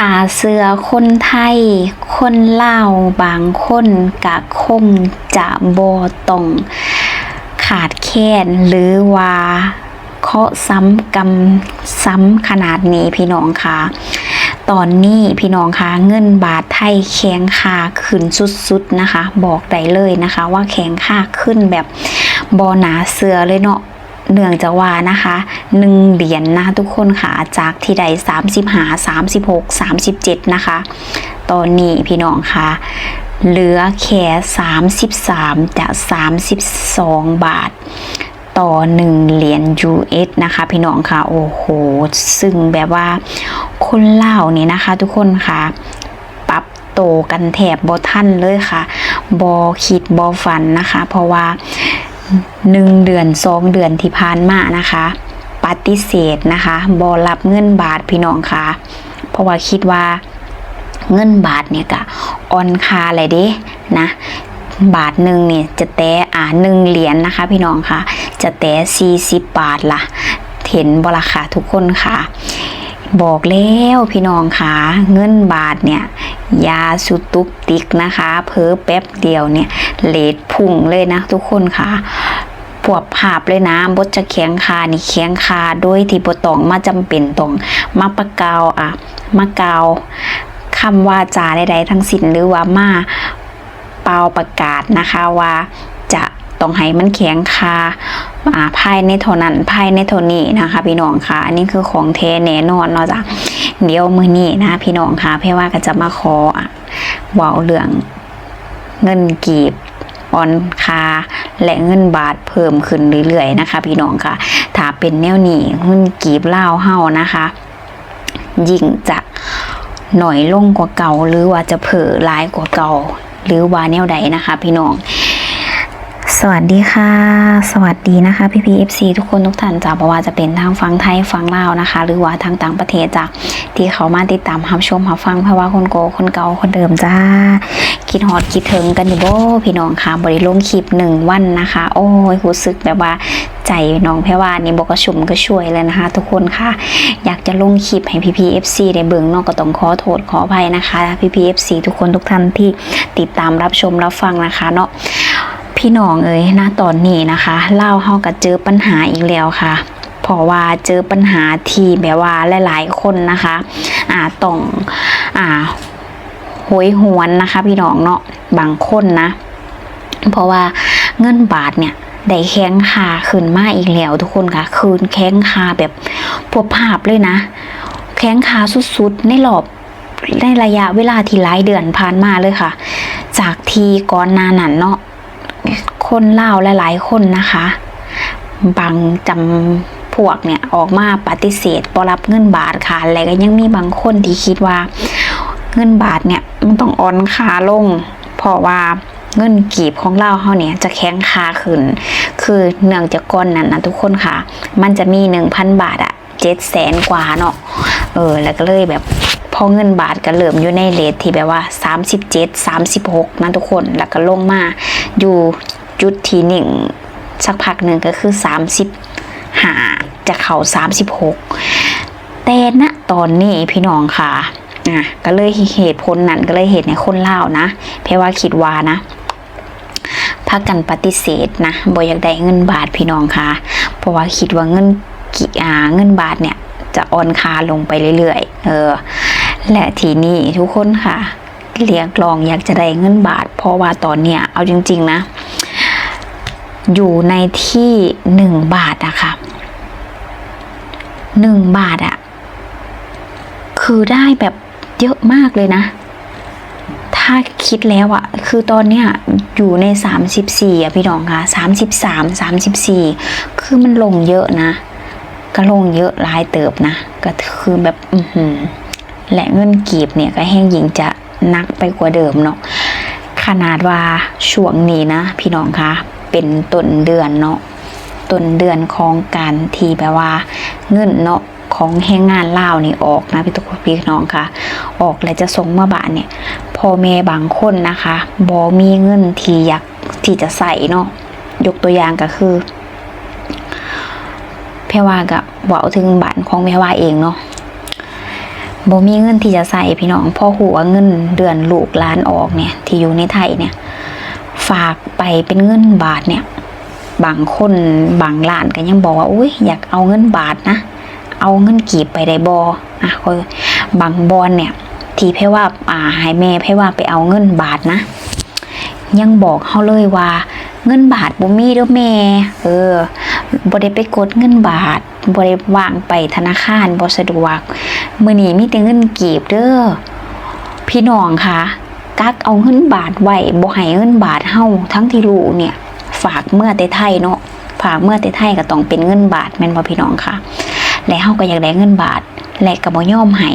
ถ้าเสือคนไทย คนเลาบางคนกะคงจะบ่ต้องขาดแคลนหรือว่าเคาะซ้ำกำซ้ำขนาดนี้พี่น้องคะตอนนี้พี่น้องคะเงินบาทไทยแข็งค่าขึ้นสุดๆนะคะ บอกได้เลยนะคะ ว่าแข็งค่าขึ้นแบบบอหนาเสือเลยเนาะ เนื่องจากว่านะคะหนึ่งเหรียญนะทุกคนค่ะจากที่ใด35 36 37นะคะ ตอนนี้พี่น้องค่ะเหลือแค่33จะ32บาทต่อ 1 เหรียญ US นะคะ พี่น้องค่ะ โอ้โห ซึ่งแบบว่าคนเล่าวนี่นะคะ ทุกคนค่ะ ปรับโตกันแถบบอท่านเลยค่ะ บอคิดบอฝันนะคะ เพราะว่า หนึ่งเดือนสองเดือนที่ผ่านมานะคะปฏิเสธนะคะบอรับเงินบาทพี่น้องค่ะ เพราะว่าคิดว่าเงินบาทเนี่ยก็ออนคาเลยเด้นะบาทหนึ่งเนี่ยจะแตะอ่าหนึ่งเหรียญนะคะ พี่น้องค่ะ จะแตะสี่สิบบาทละเห็นบราคาทุกคนค่ะ บอกแล้วพี่น้องค่ะเงินบาทเนี่ยยาสุตุกติกนะคะ เพอแป๊บเดียวเนี่ยเลดพุ่งเลยนะทุกคนค่ะปวบภาพเลยนะบดจะเคียงคานี่เคียงคาโดยที่บตองมาจำเป็นตรงมาประกาวอะมากาวคำว่าจาใดๆทั้งสิ้นหรือว่ามาเปล่าประกาศนะคะว่าจะ ต้องให้มันแข็งคาอ่าภายในเท่านั้นภายในเท่านี้นะคะพี่น้องค่ะ อันนี้คือของเทแน่นอนเนาะจ้ะเดี๋ยวมือนี้นะพี่น้องค่ะเพื่อว่าก็จะมาขอเว่าเรื่องเงินกีบออนคาและเงินบาทเพิ่มขึ้นเรื่อยๆนะคะ พี่น้องค่ะ ถ้าเป็นแนวนี้เงินกีบเล่าเฮานะคะยิ่งจะหน่อยลงกว่าเก่าหรือว่าจะเผลอร้ายกว่าเก่า หรือว่าแนวใดนะคะ พี่น้อง สวัสดีค่ะ สวัสดีนะคะพี่พีเอฟซีทุกคนทุกท่านจากบว่าจะเป็นทางฟังไทยฟังลาวนะคะ หรือว่าทางต่างประเทศจากที่เขามาติดตามรับชมรับฟังเพราะว่าคนโกคนเก่าคนเดิมจ้าคิดฮอดคิดถึงกันอยู่บ่พี่น้องค่ะบริลงคลิปหนึ่งวันนะคะ โอ้ยรู้สึกแบบว่าใจน้องแพรว่านี่บอกกระชุ่มก็ช่วยเลยนะคะ ทุกคนค่ะ อยากจะลงคลิปให้พี่พีเอฟซีได้เบิ่งนอกก็ต้องขอโทษขออภัยนะคะพี่พีเอฟซีทุกคนทุกท่านที่ติดตามรับชมรับฟังนะคะเนาะ พี่น้องเอ้ยนะตอนนี้นะคะเล่าเฮาก็เจอปัญหาอีกแล้วค่ะเพราะว่าเจอปัญหาที่แบบว่าหลาย ๆ คนนะคะ อ่าต้องอ่าหวยหวนนะคะ พี่น้องเนาะบางคนนะ เพราะว่าเงินบาทเนี่ยได้แข้งคาขึ้นมาอีกแล้วทุกคนค่ะ คืนแข้งคาแบบพวภาพเลยนะ แข้งคาสุดๆในรอบในระยะเวลาที่หลายเดือนผ่านมาเลยค่ะ จากทีก่อนนานันเนาะ คนเล่าวหลาย ๆ คนนะคะ บางจำพวกเนี่ยออกมาปฏิเสธบรับเงินบาทค่ะและก็ยังมีบางคนที่คิดว่า เงินบาทเนี่ยมันต้องอ่อนค่าลง เพราะว่าเงินกีบของเราเขาเนี่ยจะแข็งค่าขึ้น คือเนื่องจากก้อนนั้นนะทุกคนค่ะ มันจะมีหนึ่งพันบาทอะเจ็ดแสนกว่าเนาะเออแล้วก็เลยแบบพอเงินบาทก็เริ่มอยู่ในเลทที่แบบว่า 37 36นะทุกคนแล้วก็ลงมา อยู่จุดที่หนึ่งสักพักหนึ่งก็คือ 30หาจะเข้า36 แต่ณตอนนี้พี่น้องค่ะอะก็เลยเหตุผลนั้นก็เลยเหตุในคนเล่านะเพราะว่าคิดว่านะพากันปฏิเสธนะบ่อยากได้เงินบาทพี่น้องค่ะ เพราะว่าคิดว่าเงินกิอ่าเงินบาทเนี่ยจะอ่อนค่าลงไปเรื่อยๆ เออ และทีนี้ทุกคนค่ะ เรียกร้องอยากจะได้เงินบาท เพราะว่าตอนเนี้ยเอาจริง ๆ นะ อยู่ในที่หนึ่งบาทอะค่ะหนึ่งบาทอะคือได้แบบเยอะมากเลยนะ ถ้าคิดแล้วอะคือตอนเนี้ยอยู่ในสามสิบสี่อะพี่น้องค่ะสามสิบสามสามสิบสี่คือมันลงเยอะนะก็ลงเยอะหลายเติบนะ ก็คือแบบ อือหือและเงินกีบเนี่ยก็แห้งหญิงจะ นักไปกว่าเดิมเนาะขนาดว่าช่วงนี้นะ พี่น้องคะเป็นต้นเดือนเนาะต้นเดือนของการที่แบบว่า เงินเนาะของแรงงานเล่านี่ออกนะพี่ทุกคนพี่น้องคะออกแล้วจะส่งมาบ้านเนี่ยพ่อแม่บางคนนะคะบอมีเงินที่อยากที่จะใส่เนาะยกตัวอย่างก็คือแพรว่ากับว่าถึงบ้านของแพรว่าเองเนาะ บ่มีเงินที่จะใส่พี่น้องพ่อหัวเงินเดือนลูกล้านออกเนี่ย ที่อยู่ในไทยเนี่ย ฝากไปเป็นเงินบาทเนี่ย บางคนบางร้านก็ยังบอกว่าอุ้ยอยากเอาเงินบาทนะ เอาเงินกีบไปได้บออะคอบางบอนเนี่ย ที่เพว่าอ่าให้แม่เพ่ว่าไปเอาเงินบาทนะ ยังบอกเขาเลยว่าเงินบาทบ่มีเด้อแม่ เออบ่ได้ไปกดเงินบาทบ่ได้วางไปธนาคารบ่สะดวก มื้อนี้มีแต่เงินกีบเด้อพี่น้องคะกักเอาเงินบาทไว้บ่ให้เงินบาทเฮาทั้งที่รู้เนี่ย ฝากเมื่อแต่ไทยเนาะฝากเมื่อแต่ไทยก็ต้องเป็นเงินบาทแม่นบ่พี่น้องค่ะและเฮาก็อยากได้เงินบาท และก็บ่ยอมให้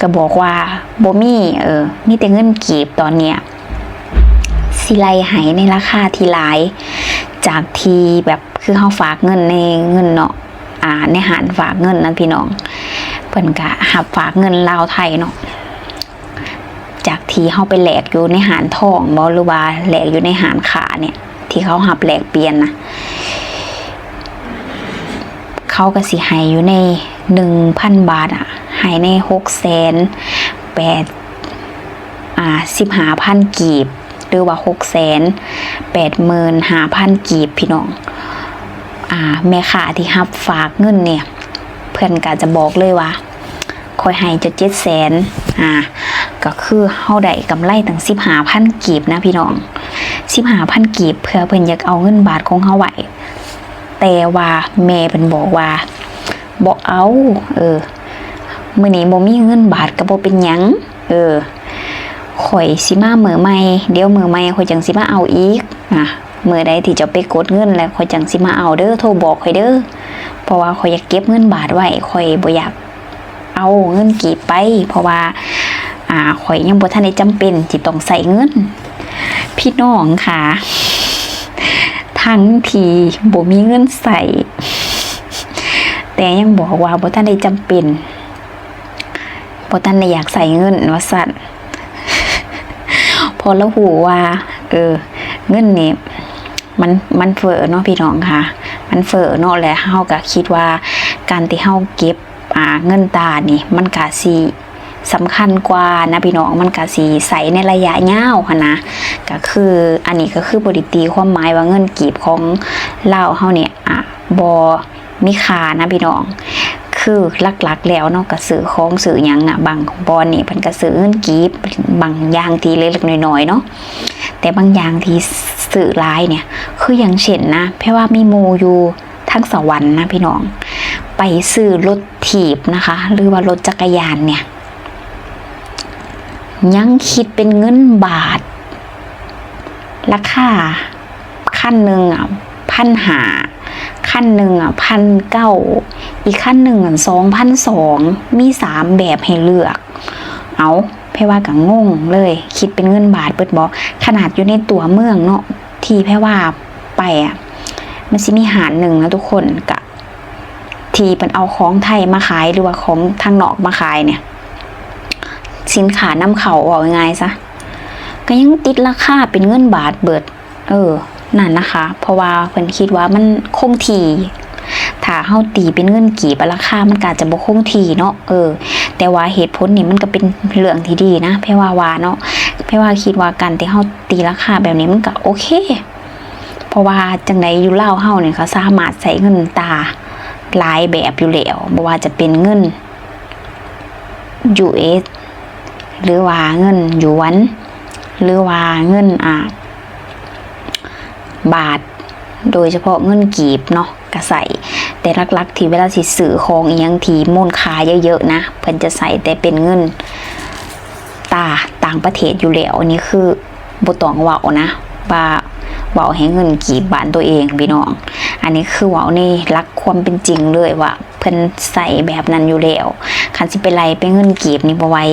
ก็บอกว่าบ่มีเออมีแต่เงินกีบตอนเนี้ยสิไลใหายในราคาที่หลาย จากทีแบบคือเฮาฝากเงินในเงินเนาะอ่าในหารฝากเงินนั่นพี่น้อง เพิ่นก็หับฝากเงินลาวไทยเนาะจากที่เฮาไปแหลกอยู่ในหารทองบ่หรือว่าแหลกอยู่ในหารขาเนี่ย ที่เขาหับแหลกเปลี่ยนนะเขาก็สิให้อยู่ในหนึ่งพันบาทอะให้ในหกแสนแปดอ่าสิบห้าพันกีบ หรือว่าหกแสนแปดหมื่นห้าพันกีบพี่น้อง อ่าแม่ค้าที่รับฝากเงินเนี่ย พื่อนก็จะบอกเลยว่าคอยให้จะเจ็ดแสนอ่าก็คือเฮาได้กำไรตั้งสิบห้าพันกีบนะพี่น้องสิบห้าพันกีบเพื่อเพิ่นอยากเอาเงินบาทของเฮาไหวแต่ว่าแม่เพิ่นบอกว่าบ่เอา เออมื้อนี้บ่มีเงินบาทก็บ่เป็นหยังเออข่อยสิมาเมือใหม่เดี๋ยวเมือใหม่ข่อยจังสิมาเอาอีกอะมือใดที่จะไปกดเงินแล้วข่อยจังสิมาเอาเด้อโทรบอกข่อยเด้อ เพราะว่าข่อยอยากเก็บเงินบาทไว้ข่อยบ่อยากเอาเงินกีบไป เพราะว่าอ่าข่อยยังบ่ทันได้จำเป็นที่ต้องใส่เงิน พี่น้องค่ะ ทั้งทีบ่มีเงินใส่แต่ยังบอกว่าบ่ทันได้จำเป็นบ่ทันได้อยากใส่เงินว่าซั่นพอเราหูว่า เออ เงินนี่มันมันเฟ้อเนาะพี่น้องค่ะ มันเฟ้อเนาะและเฮาก็คิดว่าการที่เฮาเก็บอ่าเงินตานี่มันก็สิสำคัญกว่านะพี่น้องมันก็สิใส่ในระยะยาวหันนะก็คืออันนี้ก็คือบริตีความหมายว่าเงินกีบของเลาเฮาเนี่ยอะบ่มีค่านะพี่น้องคือหลักๆแล้วเนาะก็ซื้อของซื้อยังอะบางบอนนี่เพิ่นก็ซื้อเงินกีบบางอย่างทีเล็กๆน้อยๆเนาะ แต่บางอย่างที่ซื้อหลายเนี่ย คืออย่างเช่นนะเพราะว่ามีมูอยู่ทั้งสวรรค์นะพี่น้อง ไปซื้อรถถีบนะคะ หรือว่ารถจักรยานเนี่ย ยังคิดเป็นเงินบาท ราคาขั้นหนึ่งอะพันหาขั้นหนึ่งอะพันเก้าอีกขั้นหนึ่งอะสองพันสองมีสามแบบให้เลือก เอา พรว่ากับงงเลย คิดเป็นเงินบาทเปิดบอกขนาดอยู่ในตัวเมืองเนาะที่แพ่ว่าไปอะมันสิมีหารหนึ่งนะทุกคนกะทีเป็นเอาของไทยมาขายหรือว่าของทางนอกมาขายเนี่ย สินค้านำเขาเอาง่ายๆซะก็ยังติดราคาเป็นเงินบาทเบิด เออนั่นนะคะ เพราะว่าเพิ่นคิดว่ามันคงทีถ้าเฮาตีเป็นเงินกี่ปราคามันก็อาจจะบ่คงทีเนาะเออ แต่ว่าเหตุผลนี่มันก็เป็นเรื่องที่ดีนะเพราว่าว่าเนาะเพราว่าคิดว่าการที่เฮาตีราคาแบบนี้มันก็โอเค เพราะว่าจังไดอยู่เล่าเฮาเนี่ยเขาสามารถใส่เงินตาหลายแบบอยู่แล้วบ่ว่าจะเป็นเงิน US หรือว่าเงินหยวน หรือว่าเงินอ่าบาท โดยเฉพาะเงินกีบเนาะกระใส่ แต่หลักๆ ที่เวลาสิซื้อของอีหยังที่มูลค่าเยอะๆนะเพิ่นจะใส่แต่เป็นเงินตาต่างประเทศอยู่แล้วอันนี้คือบ่ต้องเว้านะว่าเว้าให้เงินกีบบ้านตัวเองพี่น้อง อันนี้คือเว้าในหลักความเป็นจริงเลยว่าเพิ่นใส่แบบนั้นอยู่แล้วคันสิเป็นไรเป็นเงินกีบนี่บ่ไว้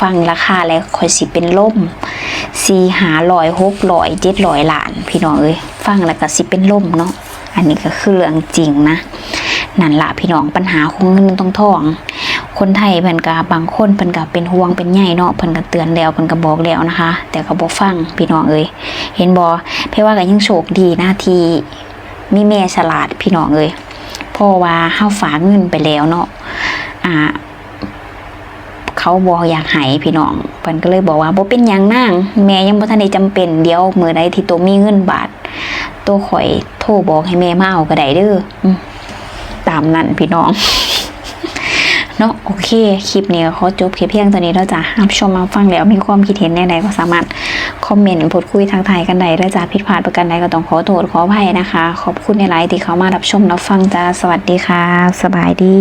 ฟังราคาแล้วค่อยสิเป็นล่มสี่หาร้อยหกร้อยเจ็ดร้อยล้าน พี่น้องเอ้ยฟังแล้วก็สิเป็นล่มเนาะ อันนี้ก็คือเรื่องจริงนะนั่นละพี่น้องปัญหาของเงินต้องทอง คนไทยเพิ่นก็บางคนเพิ่นก็เป็นห่วงเป็นใยเนาะเพิ่นก็เตือนแล้วเพิ่นก็บอกแล้วนะคะ แต่ก็บ่ฟังพี่น้องเอ้ยเห็นบ่เพราะว่าก็ยังโชคดีนะที่มีแม่ฉลาดพี่น้องเอ้ยเพราะว่าเฮาฝากเงินไปแล้วเนาะอ่าเขาบอกอยากให้พี่น้องเพิ่นก็เลยบอกว่าบ่เป็นหยังนางแม่ยังบ่ทันได้จำเป็นเดี๋ยวมื้อใดที่ตัวมีเงินบาท ตัวข่อยโทรบอกให้แม่มาเอาก็ได้เด้อตามนั้นพี่น้องเนาะโอเค คลิปนี้ก็ขอจบแค่เพียงเท่านี้แล้วจ้ะรับชมมาฟังแล้วมีความคิดเห็นใดๆก็สามารถคอมเมนต์พูดคุยทางไทยกันได้แล้วจ้ะผิดพลาดประกันใดก็ต้องขอโทษขออภัยนะคะ ขอบคุณในไลน์ที่เขามารับชมรับฟังจ้าสวัสดีค่ะ สบายดี